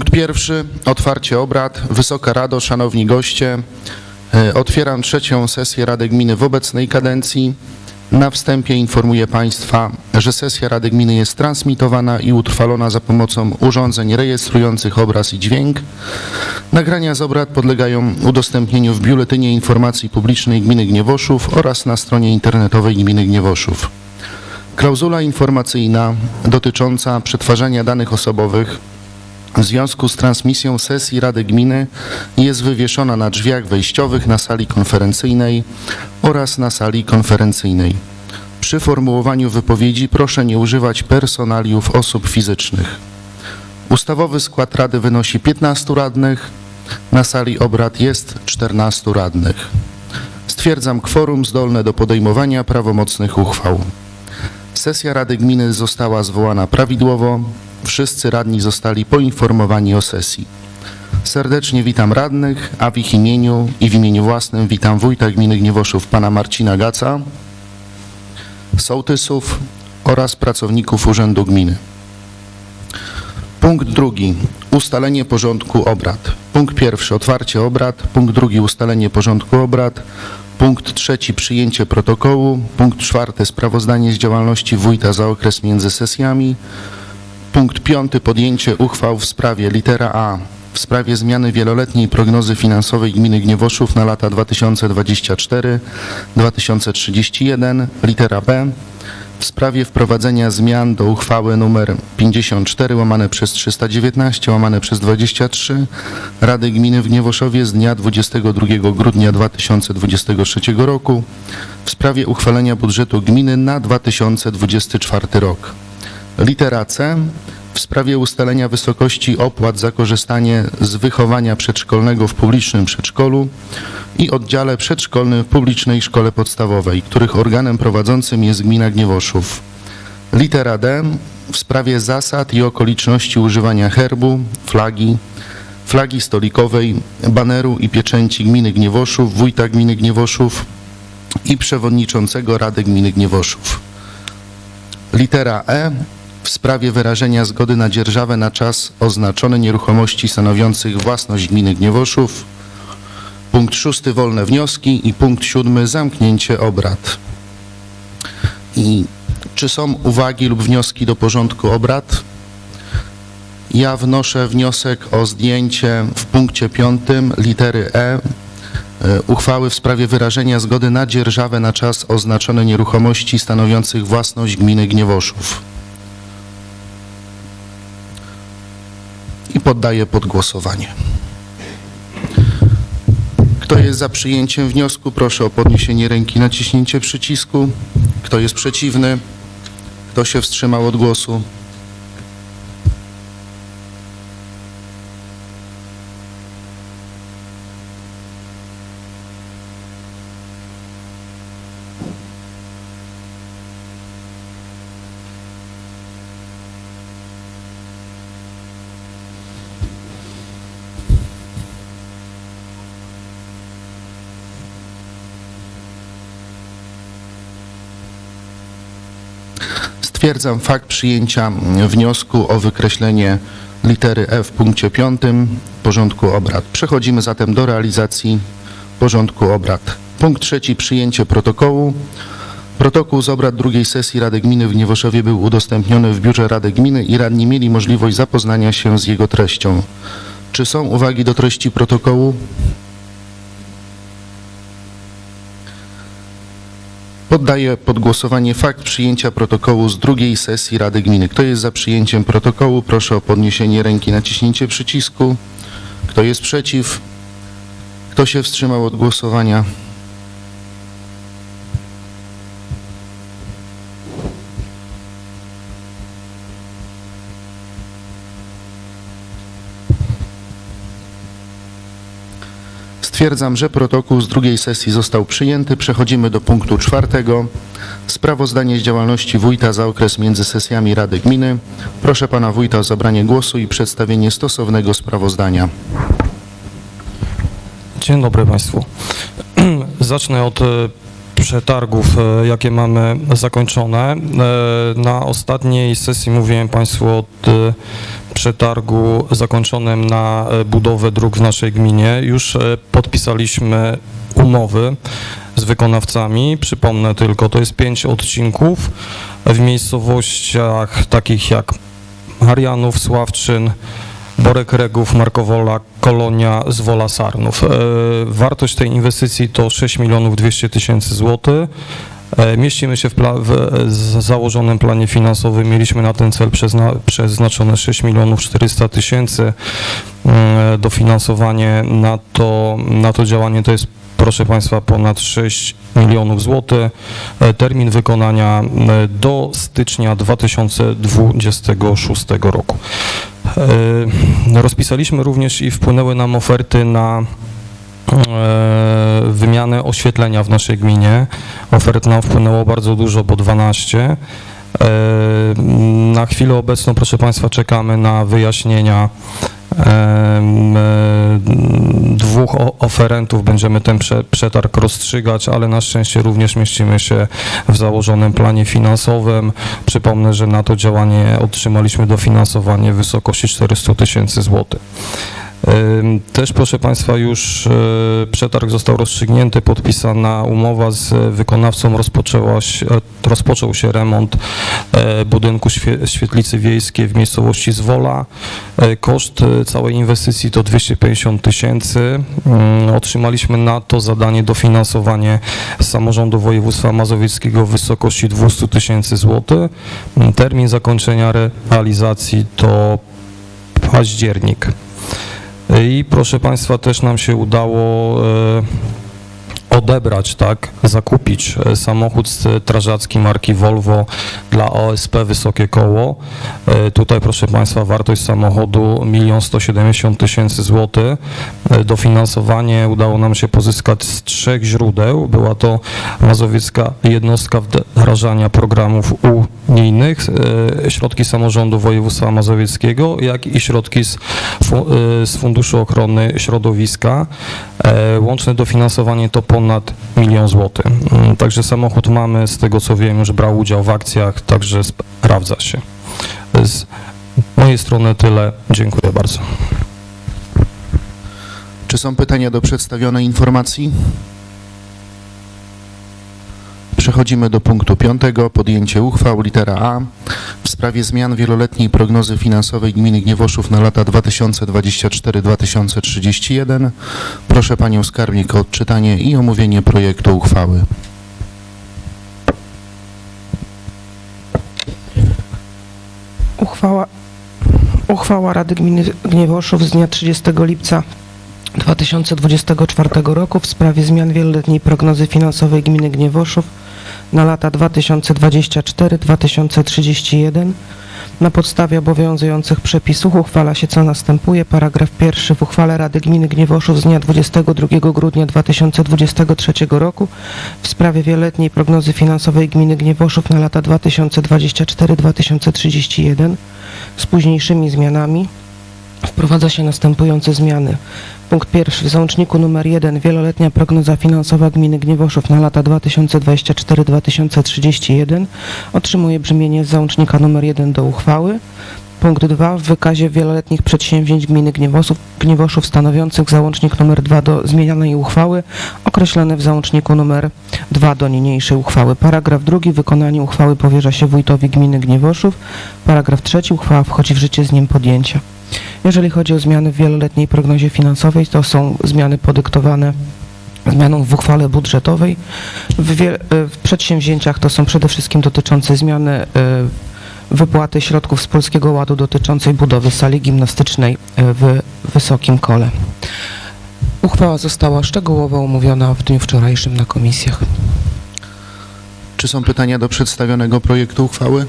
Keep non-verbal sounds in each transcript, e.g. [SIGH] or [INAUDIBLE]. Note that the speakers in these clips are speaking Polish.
Punkt pierwszy, otwarcie obrad. Wysoka Rado, szanowni goście, e, otwieram trzecią sesję Rady Gminy w obecnej kadencji. Na wstępie informuję Państwa, że sesja Rady Gminy jest transmitowana i utrwalona za pomocą urządzeń rejestrujących obraz i dźwięk. Nagrania z obrad podlegają udostępnieniu w Biuletynie Informacji Publicznej Gminy Gniewoszów oraz na stronie internetowej Gminy Gniewoszów. Klauzula informacyjna dotycząca przetwarzania danych osobowych w związku z transmisją sesji Rady Gminy jest wywieszona na drzwiach wejściowych na sali konferencyjnej oraz na sali konferencyjnej. Przy formułowaniu wypowiedzi proszę nie używać personaliów osób fizycznych. Ustawowy skład Rady wynosi 15 radnych, na sali obrad jest 14 radnych. Stwierdzam kworum zdolne do podejmowania prawomocnych uchwał. Sesja Rady Gminy została zwołana prawidłowo. Wszyscy radni zostali poinformowani o sesji. Serdecznie witam radnych, a w ich imieniu i w imieniu własnym witam wójta gminy Gniewoszów pana Marcina Gaca, sołtysów oraz pracowników Urzędu Gminy. Punkt drugi. Ustalenie porządku obrad. Punkt pierwszy. Otwarcie obrad. Punkt drugi. Ustalenie porządku obrad. Punkt trzeci. Przyjęcie protokołu. Punkt czwarty. Sprawozdanie z działalności wójta za okres między sesjami. Punkt piąty. Podjęcie uchwał w sprawie litera A. W sprawie zmiany wieloletniej prognozy finansowej gminy Gniewoszów na lata 2024-2031. Litera B w sprawie wprowadzenia zmian do uchwały nr 54 łamane przez 319 łamane przez 23 Rady Gminy w Gniewoszowie z dnia 22 grudnia 2023 roku w sprawie uchwalenia budżetu gminy na 2024 rok. Litera C w sprawie ustalenia wysokości opłat za korzystanie z wychowania przedszkolnego w publicznym przedszkolu i oddziale przedszkolnym w publicznej szkole podstawowej, których organem prowadzącym jest gmina Gniewoszów. Litera D w sprawie zasad i okoliczności używania herbu, flagi, flagi stolikowej, baneru i pieczęci gminy Gniewoszów, wójta gminy Gniewoszów i przewodniczącego Rady Gminy Gniewoszów. Litera E sprawie wyrażenia zgody na dzierżawę na czas oznaczony nieruchomości stanowiących własność gminy Gniewoszów. Punkt szósty wolne wnioski i punkt siódmy zamknięcie obrad. I czy są uwagi lub wnioski do porządku obrad? Ja wnoszę wniosek o zdjęcie w punkcie piątym litery E e, uchwały w sprawie wyrażenia zgody na dzierżawę na czas oznaczony nieruchomości stanowiących własność gminy Gniewoszów. Poddaję pod głosowanie. Kto jest za przyjęciem wniosku, proszę o podniesienie ręki, naciśnięcie przycisku. Kto jest przeciwny? Kto się wstrzymał od głosu? Stwierdzam fakt przyjęcia wniosku o wykreślenie litery E w punkcie piątym porządku obrad. Przechodzimy zatem do realizacji porządku obrad. Punkt trzeci. Przyjęcie protokołu. Protokół z obrad drugiej sesji Rady Gminy w Gniewoszowie był udostępniony w Biurze Rady Gminy i radni mieli możliwość zapoznania się z jego treścią. Czy są uwagi do treści protokołu? Poddaję pod głosowanie fakt przyjęcia protokołu z drugiej sesji Rady Gminy. Kto jest za przyjęciem protokołu, proszę o podniesienie ręki, naciśnięcie przycisku. Kto jest przeciw? Kto się wstrzymał od głosowania? Stwierdzam, że protokół z drugiej sesji został przyjęty. Przechodzimy do punktu czwartego. Sprawozdanie z działalności wójta za okres między sesjami Rady Gminy. Proszę pana wójta o zabranie głosu i przedstawienie stosownego sprawozdania. Dzień dobry Państwu. [CLEARS THROAT] Zacznę od e, przetargów, e, jakie mamy zakończone. E, Na ostatniej sesji mówiłem Państwu o przetargu zakończonym na e, budowę dróg w naszej gminie. Już e, podpisaliśmy umowy z wykonawcami. Przypomnę tylko, to jest pięć odcinków w miejscowościach takich jak Marianów, Sławczyn, Borek Regów, Markowola, Kolonia, Zwola, Sarnów. E, Wartość tej inwestycji to 6 milionów 200 tysięcy złotych. E, Mieścimy się w, w e, założonym planie finansowym. Mieliśmy na ten cel przezna- przeznaczone 6 milionów 400 tysięcy. E, Dofinansowanie na to, na to działanie to jest proszę Państwa, ponad 6 milionów złotych. Termin wykonania do stycznia 2026 roku. Rozpisaliśmy również i wpłynęły nam oferty na e, wymianę oświetlenia w naszej gminie. Ofert nam wpłynęło bardzo dużo, bo 12. E, Na chwilę obecną, proszę Państwa, czekamy na wyjaśnienia e, dwóch oferentów. Będziemy ten prze, przetarg rozstrzygać, ale na szczęście również mieścimy się w założonym planie finansowym. Przypomnę, że na to działanie otrzymaliśmy dofinansowanie w wysokości 400 tysięcy złotych. Też proszę Państwa już e, przetarg został rozstrzygnięty, podpisana umowa z wykonawcą, się, e, rozpoczął się remont e, budynku świe- świetlicy wiejskiej w miejscowości Zwola. E, Koszt całej inwestycji to 250 tysięcy. Ym, Otrzymaliśmy na to zadanie dofinansowanie samorządu województwa mazowieckiego w wysokości 200 tysięcy złotych. Ym, Termin zakończenia realizacji to październik. I proszę Państwa, też nam się udało e, odebrać, tak, zakupić e, samochód strażacki marki Volvo dla OSP Wysokie Koło. E, Tutaj, proszę Państwa, wartość samochodu 1 170 tysięcy złotych. Dofinansowanie udało nam się pozyskać z trzech źródeł. Była to Mazowiecka Jednostka Wdrażania Programów Unijnych, e, środki samorządu województwa mazowieckiego, jak i środki z, e, z Funduszu Ochrony Środowiska. E, Łączne dofinansowanie to ponad milion złotych. Mm, Także samochód mamy, z tego co wiem, już brał udział w akcjach, także sprawdza się. Z mojej strony tyle. Dziękuję bardzo. Czy są pytania do przedstawionej informacji? Przechodzimy do punktu piątego. Podjęcie uchwał. Litera A. W sprawie zmian wieloletniej prognozy finansowej gminy Gniewoszów na lata 2024-2031. Proszę Panią Skarbnik o odczytanie i omówienie projektu uchwały. Uchwała, uchwała Rady Gminy Gniewoszów z dnia 30 lipca 2024 roku w sprawie zmian wieloletniej prognozy finansowej Gminy Gniewoszów na lata 2024-2031. Na podstawie obowiązujących przepisów uchwala się co następuje. Paragraf pierwszy w uchwale Rady Gminy Gniewoszów z dnia 22 grudnia 2023 roku w sprawie wieloletniej prognozy finansowej Gminy Gniewoszów na lata 2024-2031 z późniejszymi zmianami wprowadza się następujące zmiany. Punkt pierwszy. W załączniku nr 1 wieloletnia prognoza finansowa gminy Gniewoszów na lata 2024-2031 otrzymuje brzmienie z załącznika nr 1 do uchwały. Punkt 2. W wykazie wieloletnich przedsięwzięć gminy Gniewoszów, Gniewoszów stanowiących załącznik nr 2 do zmienianej uchwały określone w załączniku nr 2 do niniejszej uchwały. Paragraf drugi. Wykonanie uchwały powierza się wójtowi gminy Gniewoszów. Paragraf trzeci. Uchwała wchodzi w życie z dniem podjęcia. Jeżeli chodzi o zmiany w wieloletniej prognozie finansowej, to są zmiany podyktowane zmianą w uchwale budżetowej. W, wie, w przedsięwzięciach to są przede wszystkim dotyczące zmiany y, wypłaty środków z Polskiego Ładu dotyczącej budowy sali gimnastycznej w Wysokim Kole. Uchwała została szczegółowo omówiona w dniu wczorajszym na komisjach. Czy są pytania do przedstawionego projektu uchwały?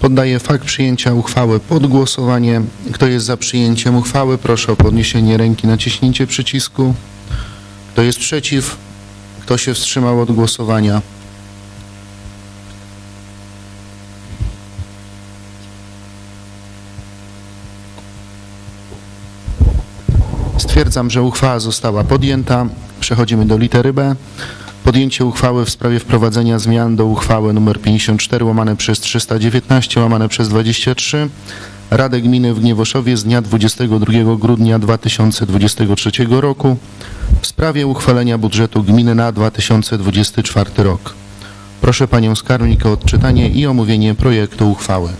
Poddaję fakt przyjęcia uchwały pod głosowanie. Kto jest za przyjęciem uchwały, proszę o podniesienie ręki, naciśnięcie przycisku. Kto jest przeciw? Kto się wstrzymał od głosowania? Stwierdzam że uchwała została podjęta. Przechodzimy do litery B. Podjęcie uchwały w sprawie wprowadzenia zmian do uchwały nr 54 łamane przez 319 łamane przez 23 Rady Gminy w Gniewoszowie z dnia 22 grudnia 2023 roku w sprawie uchwalenia budżetu gminy na 2024 rok. Proszę Panią Skarbnik o odczytanie i omówienie projektu uchwały.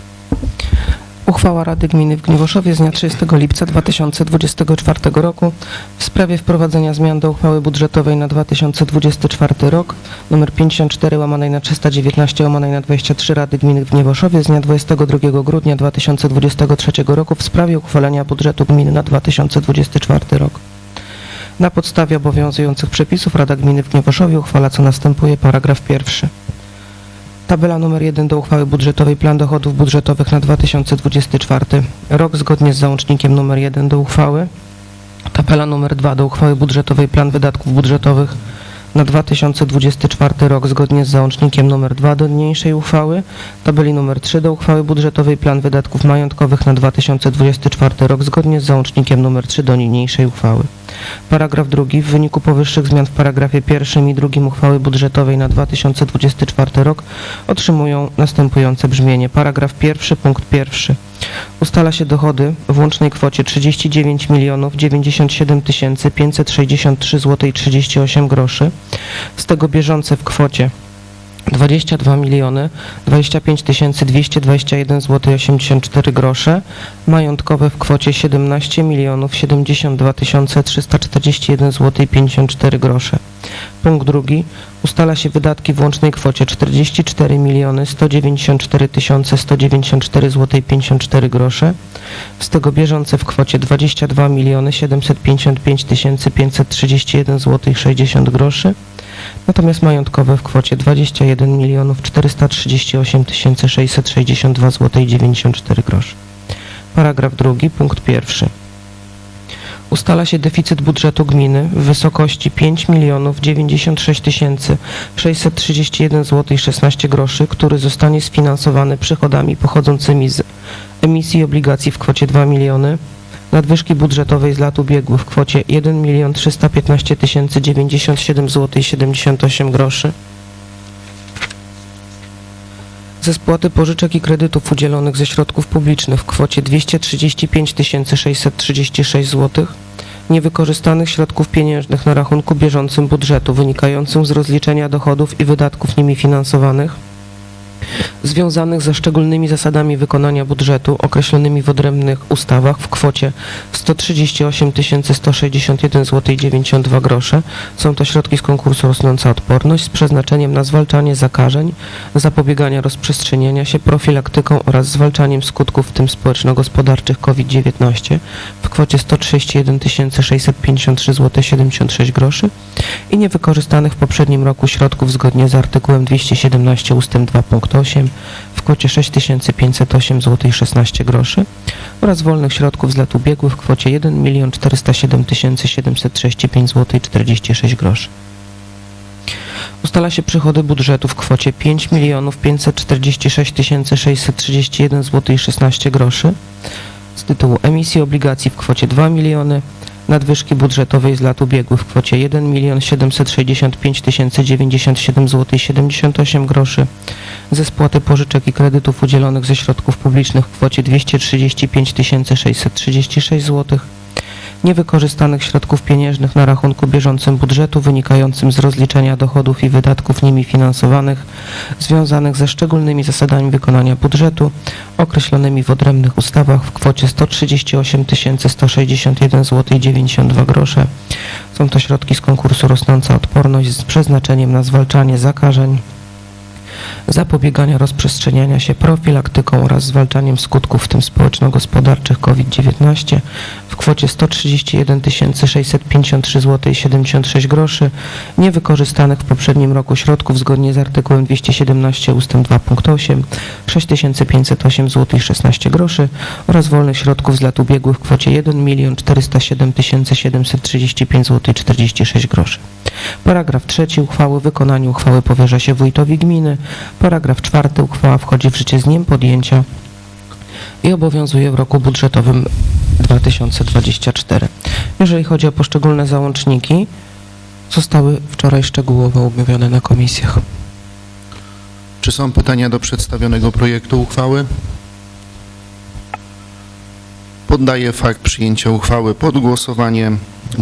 Uchwała Rady Gminy w Gniewoszowie z dnia 30 lipca 2024 roku w sprawie wprowadzenia zmian do uchwały budżetowej na 2024 rok nr 54 łamanej na 319 łamanej na 23 Rady Gminy w Gniewoszowie z dnia 22 grudnia 2023 roku w sprawie uchwalenia budżetu gminy na 2024 rok. Na podstawie obowiązujących przepisów Rada Gminy w Gniewoszowie uchwala co następuje paragraf pierwszy. Tabela numer 1 do uchwały budżetowej Plan dochodów budżetowych na 2024 rok zgodnie z załącznikiem numer 1 do uchwały. Tabela numer 2 do uchwały budżetowej Plan wydatków budżetowych na 2024 rok zgodnie z załącznikiem numer 2 do niniejszej uchwały. Tabeli numer 3 do uchwały budżetowej Plan wydatków majątkowych na 2024 rok zgodnie z załącznikiem numer 3 do niniejszej uchwały. Paragraf drugi. W wyniku powyższych zmian w paragrafie pierwszym i drugim uchwały budżetowej na 2024 rok otrzymują następujące brzmienie. Paragraf pierwszy, punkt pierwszy. Ustala się dochody w łącznej kwocie 39 milionów 97 tysięcy 563 zł 38 groszy. Z tego bieżące w kwocie 22 miliony 25 tysięcy 221 zł 84 grosze, majątkowe w kwocie 17 milionów 72 tysiące 341 zł 54 grosze. Punkt drugi. Ustala się wydatki w łącznej kwocie 44 miliony 194 tysiące 194 zł 54 grosze. Z tego bieżące w kwocie 22 miliony 755 tysięcy 531 zł 60 groszy. Natomiast majątkowe w kwocie 21 milionów 438 tysięcy 662 zł 94 groszy. Paragraf drugi, punkt pierwszy. Ustala się deficyt budżetu gminy w wysokości 5 milionów 96 tysięcy 631 zł 16 groszy, który zostanie sfinansowany przychodami pochodzącymi z emisji obligacji w kwocie 2 miliony, nadwyżki budżetowej z lat ubiegłych w kwocie 1 milion 315 tysięcy 97 zł 78 groszy, ze spłaty pożyczek i kredytów udzielonych ze środków publicznych w kwocie 235 636 zł, niewykorzystanych środków pieniężnych na rachunku bieżącym budżetu wynikającym z rozliczenia dochodów i wydatków nimi finansowanych, związanych ze szczególnymi zasadami wykonania budżetu określonymi w odrębnych ustawach w kwocie 138 161 zł 92 grosze. Są to środki z konkursu Rosnąca Odporność z przeznaczeniem na zwalczanie zakażeń, zapobiegania rozprzestrzeniania się, profilaktyką oraz zwalczaniem skutków, w tym społeczno-gospodarczych COVID-19 w kwocie 131 653 zł 76 groszy i niewykorzystanych w poprzednim roku środków zgodnie z artykułem 217 ust. 2 punkt 8 w kwocie 6508 zł 16 groszy oraz wolnych środków z lat ubiegłych w kwocie 1 407 735 zł 46 groszy. Ustala się przychody budżetu w kwocie 5 546 631 zł 16 groszy z tytułu emisji obligacji w kwocie 2 miliony, nadwyżki budżetowej z lat ubiegłych w kwocie 1 765 097 zł 78 groszy, ze spłaty pożyczek i kredytów udzielonych ze środków publicznych w kwocie 235 636 zł, niewykorzystanych środków pieniężnych na rachunku bieżącym budżetu wynikającym z rozliczenia dochodów i wydatków nimi finansowanych związanych ze szczególnymi zasadami wykonania budżetu określonymi w odrębnych ustawach w kwocie 138 161 zł 92 grosze. Są to środki z konkursu Rosnąca Odporność z przeznaczeniem na zwalczanie zakażeń, zapobiegania rozprzestrzeniania się, profilaktyką oraz zwalczaniem skutków, w tym społeczno-gospodarczych COVID-19 w kwocie 131 653 zł 76 groszy, niewykorzystanych w poprzednim roku środków zgodnie z artykułem 217 ust. 2 punkt 8 6508 zł 16 groszy oraz wolnych środków z lat ubiegłych w kwocie 1 407 735 zł 46 groszy. Paragraf trzeci uchwały. Wykonanie uchwały powierza się wójtowi gminy. Paragraf czwarty. Uchwała wchodzi w życie z dniem podjęcia i obowiązuje w roku budżetowym 2024. Jeżeli chodzi o poszczególne załączniki, zostały wczoraj szczegółowo omówione na komisjach. Czy są pytania do przedstawionego projektu uchwały? Poddaję fakt przyjęcia uchwały pod głosowanie.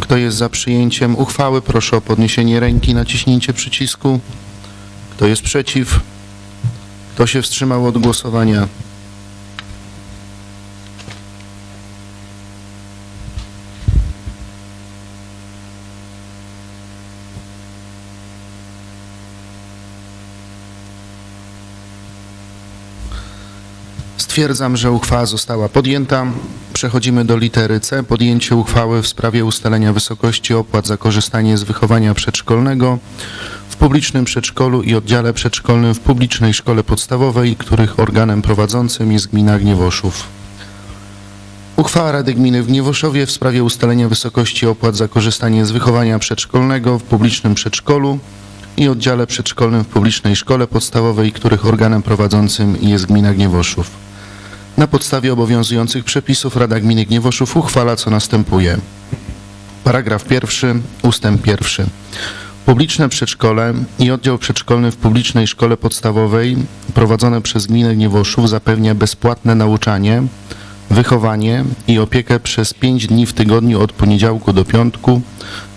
Kto jest za przyjęciem uchwały, proszę o podniesienie ręki, naciśnięcie przycisku. Kto jest przeciw? Kto się wstrzymał od głosowania? Stwierdzam, że uchwała została podjęta. Przechodzimy do litery C. Podjęcie uchwały w sprawie ustalenia wysokości opłat za korzystanie z wychowania przedszkolnego w publicznym przedszkolu i oddziale przedszkolnym w publicznej szkole podstawowej, których organem prowadzącym jest gmina Gniewoszów. Uchwała Rady Gminy w Gniewoszowie w sprawie ustalenia wysokości opłat za korzystanie z wychowania przedszkolnego w publicznym przedszkolu i oddziale przedszkolnym w publicznej szkole podstawowej, których organem prowadzącym jest gmina Gniewoszów. Na podstawie obowiązujących przepisów Rada Gminy Gniewoszów uchwala co następuje. Paragraf pierwszy, ustęp pierwszy. Publiczne przedszkole i oddział przedszkolny w publicznej szkole podstawowej prowadzone przez gminę Gniewoszów zapewnia bezpłatne nauczanie, wychowanie i opiekę przez 5 dni w tygodniu od poniedziałku do piątku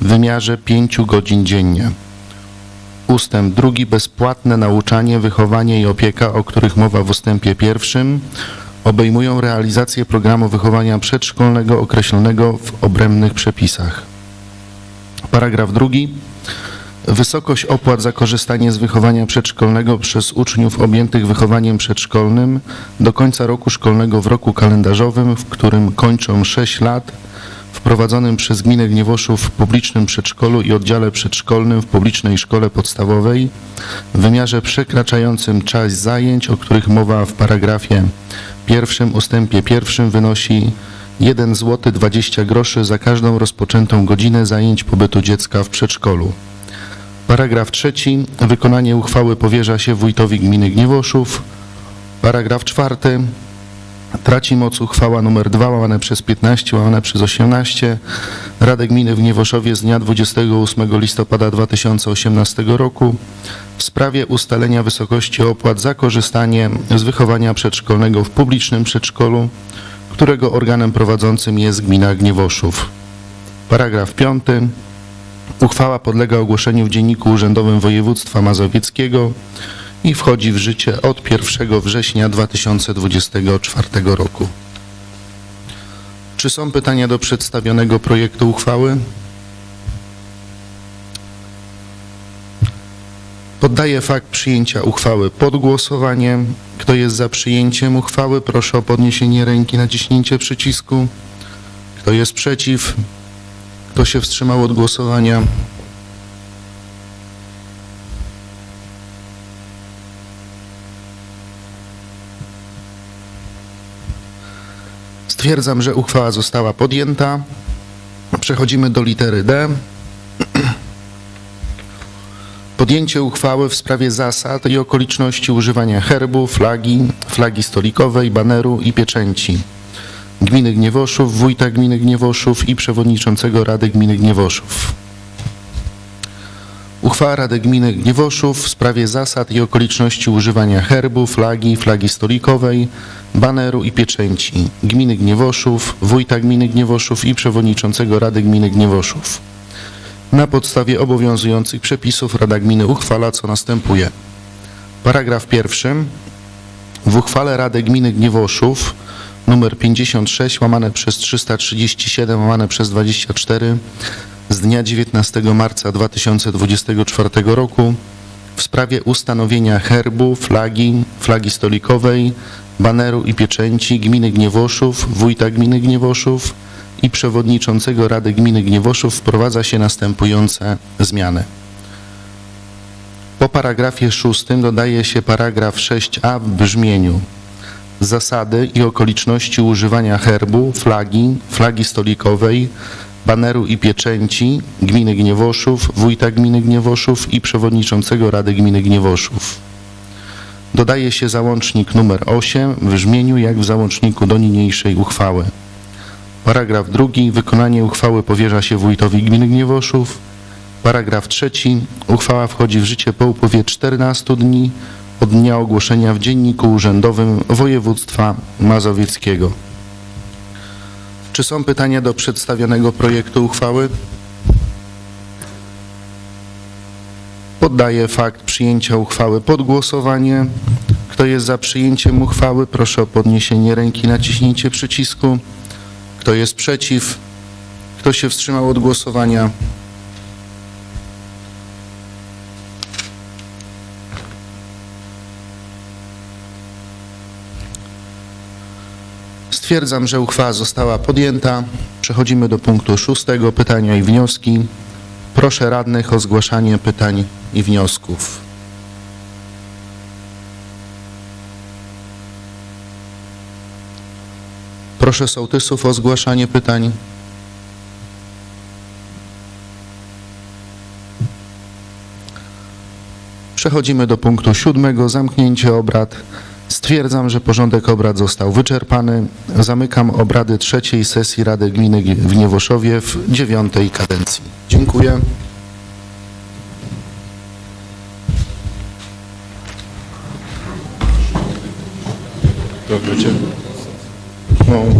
w wymiarze 5 godzin dziennie. Ustęp drugi bezpłatne nauczanie, wychowanie i opieka, o których mowa w ustępie pierwszym, obejmują realizację programu wychowania przedszkolnego określonego w obrębnych przepisach. Paragraf drugi. Wysokość opłat za korzystanie z wychowania przedszkolnego przez uczniów objętych wychowaniem przedszkolnym do końca roku szkolnego w roku kalendarzowym, w którym kończą 6 lat, wprowadzonym przez gminę Gniewoszów w publicznym przedszkolu i oddziale przedszkolnym w publicznej szkole podstawowej w wymiarze przekraczającym czas zajęć, o których mowa w paragrafie pierwszym ustępie pierwszym wynosi 1 zł 20 groszy za każdą rozpoczętą godzinę zajęć pobytu dziecka w przedszkolu. Paragraf trzeci. Wykonanie uchwały powierza się wójtowi gminy Gniewoszów. Paragraf czwarty. Traci moc uchwała nr 2 łamane przez 15 łamane przez 18 Rady Gminy w Gniewoszowie z dnia 28 listopada 2018 roku w sprawie ustalenia wysokości opłat za korzystanie z wychowania przedszkolnego w publicznym przedszkolu, którego organem prowadzącym jest gmina Gniewoszów. Paragraf 5. Uchwała podlega ogłoszeniu w Dzienniku Urzędowym Województwa Mazowieckiego i wchodzi w życie od 1 września 2024 roku. Czy są pytania do przedstawionego projektu uchwały? Poddaję fakt przyjęcia uchwały pod głosowanie. Kto jest za przyjęciem uchwały, proszę o podniesienie ręki, naciśnięcie przycisku. Kto jest przeciw? Kto się wstrzymał od głosowania? Stwierdzam, że uchwała została podjęta. Przechodzimy do litery D. Podjęcie uchwały w sprawie zasad i okoliczności używania herbu, flagi, flagi stolikowej, baneru i pieczęci. Gminy Gniewoszów, wójta gminy Gniewoszów i przewodniczącego Rady Gminy Gniewoszów. Uchwała Rady Gminy Gniewoszów w sprawie zasad i okoliczności używania herbu, flagi, flagi stolikowej, baneru i pieczęci. Gminy Gniewoszów, wójta gminy Gniewoszów i przewodniczącego Rady Gminy Gniewoszów. Na podstawie obowiązujących przepisów Rada Gminy uchwala, co następuje. Paragraf pierwszy. W uchwale Rady Gminy Gniewoszów numer 56 łamane przez 337 łamane przez 24 z dnia 19 marca 2024 roku w sprawie ustanowienia herbu, flagi, flagi stolikowej, baneru i pieczęci gminy Gniewoszów, wójta gminy Gniewoszów i przewodniczącego Rady Gminy Gniewoszów wprowadza się następujące zmiany. Po paragrafie szóstym dodaje się paragraf 6a w brzmieniu zasady i okoliczności używania herbu, flagi, flagi stolikowej, baneru i pieczęci gminy Gniewoszów, wójta gminy Gniewoszów i przewodniczącego Rady Gminy Gniewoszów. Dodaje się załącznik numer 8 w brzmieniu jak w załączniku do niniejszej uchwały. Paragraf drugi. Wykonanie uchwały powierza się wójtowi gminy Gniewoszów. Paragraf trzeci. Uchwała wchodzi w życie po upływie 14 dni od dnia ogłoszenia w Dzienniku Urzędowym Województwa Mazowieckiego. Czy są pytania do przedstawionego projektu uchwały? Poddaję fakt przyjęcia uchwały pod głosowanie. Kto jest za przyjęciem uchwały, proszę o podniesienie ręki, naciśnięcie przycisku. Kto jest przeciw? Kto się wstrzymał od głosowania? Stwierdzam, że uchwała została podjęta. Przechodzimy do punktu szóstego, pytania i wnioski. Proszę radnych o zgłaszanie pytań i wniosków. Proszę sołtysów o zgłaszanie pytań. Przechodzimy do punktu siódmego, zamknięcie obrad. Stwierdzam, że porządek obrad został wyczerpany. Zamykam obrady trzeciej sesji Rady Gminy w Gniewoszowie w dziewiątej kadencji. Dziękuję. Dobrze cię. No.